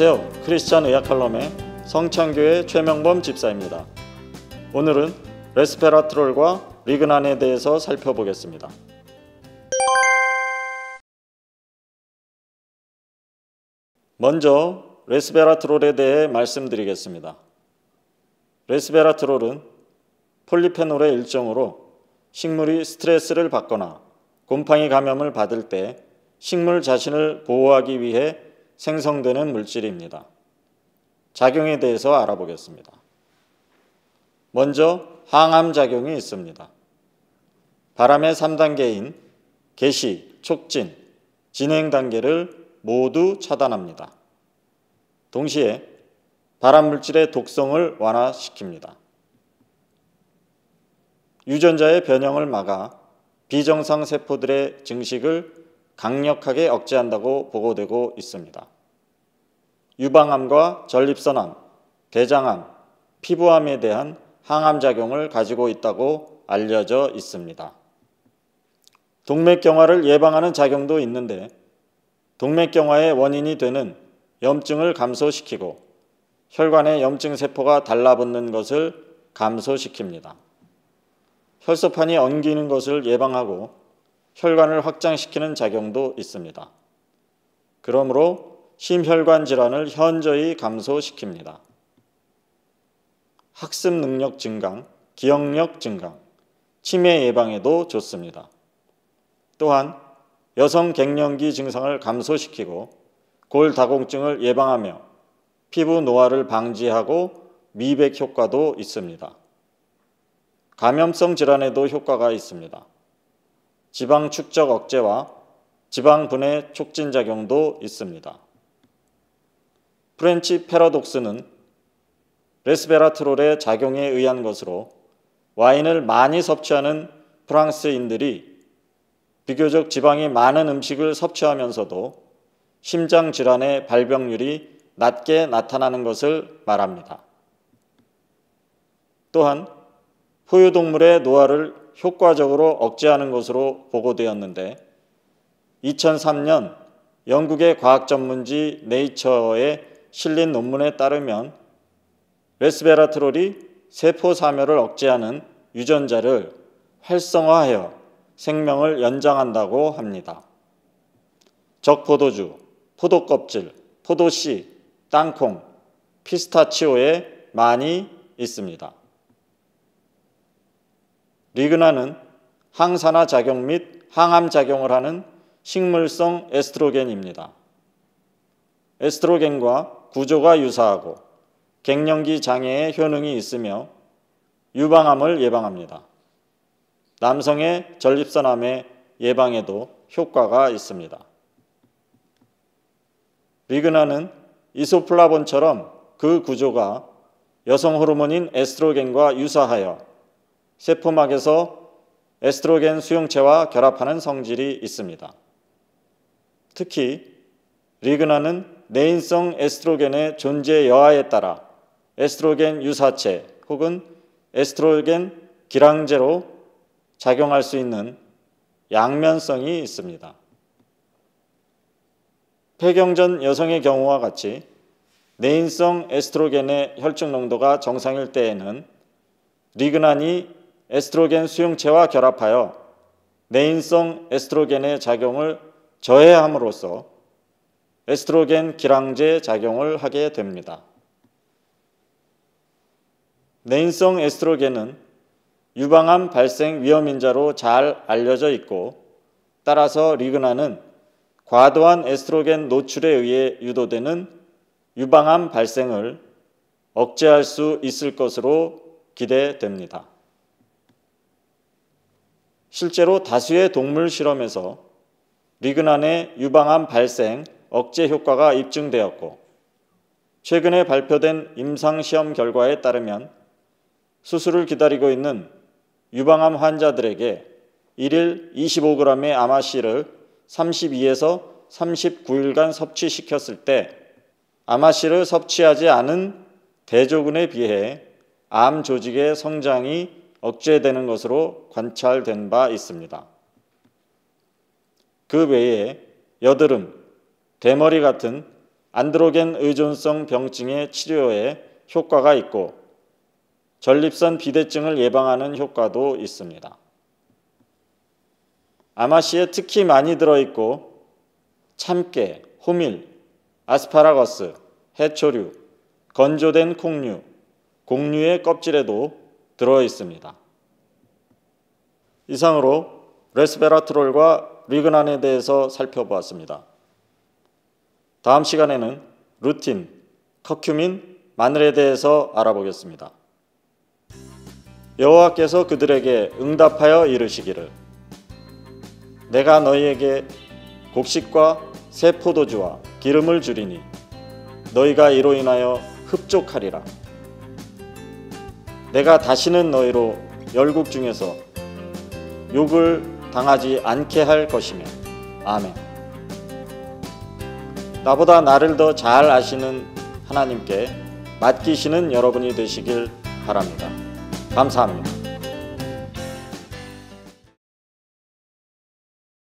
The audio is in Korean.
안녕하세요. 크리스찬 의학 칼럼의 성창교회 최명범 집사입니다. 오늘은 레스페라트롤과 리그난에 대해서 살펴보겠습니다. 먼저 레스베라트롤에 대해 말씀드리겠습니다. 레스베라트롤은 폴리페놀의 일종으로 식물이 스트레스를 받거나 곰팡이 감염을 받을 때 식물 자신을 보호하기 위해 생성되는 물질입니다. 작용에 대해서 알아보겠습니다. 먼저 항암 작용이 있습니다. 바람의 3단계인 개시, 촉진, 진행 단계를 모두 차단합니다. 동시에 발암 물질의 독성을 완화시킵니다. 유전자의 변형을 막아 비정상 세포들의 증식을 강력하게 억제한다고 보고되고 있습니다. 유방암과 전립선암, 대장암, 피부암에 대한 항암 작용을 가지고 있다고 알려져 있습니다. 동맥경화를 예방하는 작용도 있는데 동맥경화의 원인이 되는 염증을 감소시키고 혈관의 염증 세포가 달라붙는 것을 감소시킵니다. 혈소판이 엉기는 것을 예방하고 혈관을 확장시키는 작용도 있습니다. 그러므로 심혈관 질환을 현저히 감소시킵니다. 학습 능력 증강, 기억력 증강, 치매 예방에도 좋습니다. 또한 여성 갱년기 증상을 감소시키고 골다공증을 예방하며 피부 노화를 방지하고 미백 효과도 있습니다. 감염성 질환에도 효과가 있습니다. 지방 축적 억제와 지방 분해 촉진 작용도 있습니다. 프렌치 패러독스는 레스베라트롤의 작용에 의한 것으로 와인을 많이 섭취하는 프랑스인들이 비교적 지방이 많은 음식을 섭취하면서도 심장 질환의 발병률이 낮게 나타나는 것을 말합니다. 또한 포유동물의 노화를 효과적으로 억제하는 것으로 보고되었는데 2003년 영국의 과학 전문지 네이처에 실린 논문에 따르면 레스베라트롤이 세포 사멸을 억제하는 유전자를 활성화하여 생명을 연장한다고 합니다. 적포도주, 포도껍질, 포도씨, 땅콩, 피스타치오에 많이 있습니다. 리그나는 항산화 작용 및 항암 작용을 하는 식물성 에스트로겐입니다. 에스트로겐과 구조가 유사하고 갱년기 장애의 효능이 있으며 유방암을 예방합니다. 남성의 전립선암의 예방에도 효과가 있습니다. 리그나는 이소플라본처럼 그 구조가 여성 호르몬인 에스트로겐과 유사하여 세포막에서 에스트로겐 수용체와 결합하는 성질이 있습니다. 특히 리그나는 내인성 에스트로겐의 존재 여하에 따라 에스트로겐 유사체 혹은 에스트로겐 기랑제로 작용할 수 있는 양면성이 있습니다. 폐경전 여성의 경우와 같이 내인성 에스트로겐의 혈중 농도가 정상일 때에는 리그난이 에스트로겐 수용체와 결합하여 내인성 에스트로겐의 작용을 저해함으로써 에스트로겐 기랑제 작용을 하게 됩니다. 내인성 에스트로겐은 유방암 발생 위험 인자로 잘 알려져 있고 따라서 리그나는 과도한 에스트로겐 노출에 의해 유도되는 유방암 발생을 억제할 수 있을 것으로 기대됩니다. 실제로 다수의 동물 실험에서 리그난의 유방암 발생 억제 효과가 입증되었고 최근에 발표된 임상시험 결과에 따르면 수술을 기다리고 있는 유방암 환자들에게 1일 25g의 아마씨를 32에서 39일간 섭취시켰을 때 아마씨를 섭취하지 않은 대조군에 비해 암 조직의 성장이 억제되는 것으로 관찰된 바 있습니다. 그 외에 여드름, 대머리 같은 안드로겐 의존성 병증의 치료에 효과가 있고 전립선 비대증을 예방하는 효과도 있습니다. 아마씨에 특히 많이 들어있고 참깨, 호밀, 아스파라거스, 해초류, 건조된 콩류, 곡류의 껍질에도 들어 있습니다. 이상으로 레스베라트롤과 리그난에 대해서 살펴보았습니다. 다음 시간에는 루틴, 커큐민, 마늘에 대해서 알아보겠습니다. 여호와께서 그들에게 응답하여 이르시기를 내가 너희에게 곡식과 새 포도주와 기름을 주리니 너희가 이로 인하여 흡족하리라. 내가 다시는 너희로 열국 중에서 욕을 당하지 않게 할 것이며 아멘. 나보다 나를 더 잘 아시는 하나님께 맡기시는 여러분이 되시길 바랍니다. 감사합니다.